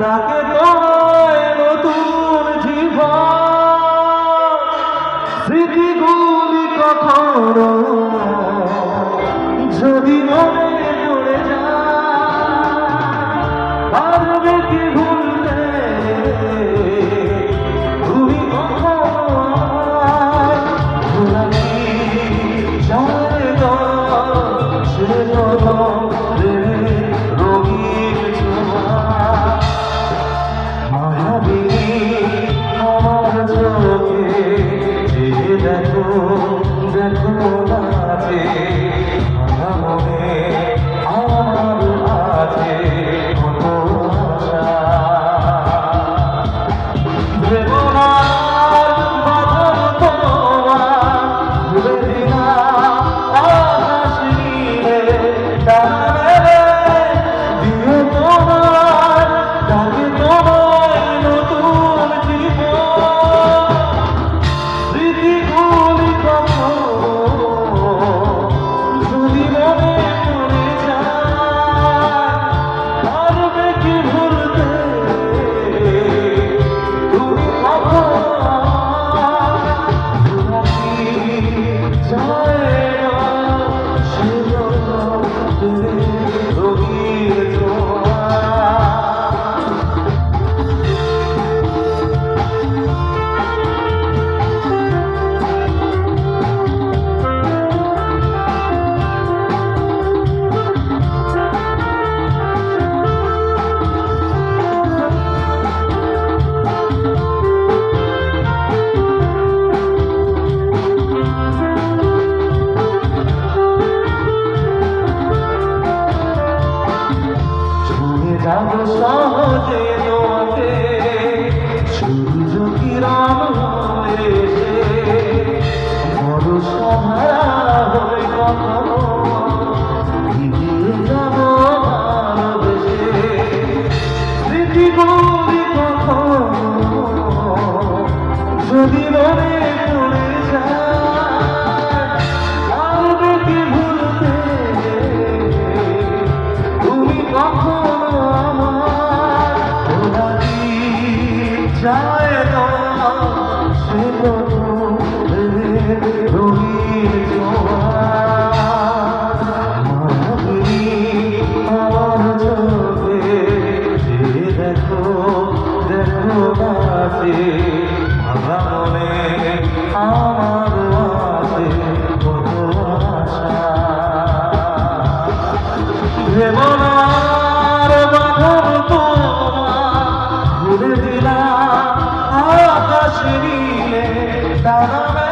ডাকে তোমায় নতুন জীব স্মৃতিগুলি কখনো যদি মনে পড়ে পারবে কি ভুলতে? তুমি ভুলানি জয় দশ না যাব সহজে লোকে সূর্য কিরণ এসে বড় সহারা হয়ে কখনো ভিড়িয়ে যাব ভালোবেসে স্মৃতি কখনো যদি মনে যায় না সে Amen.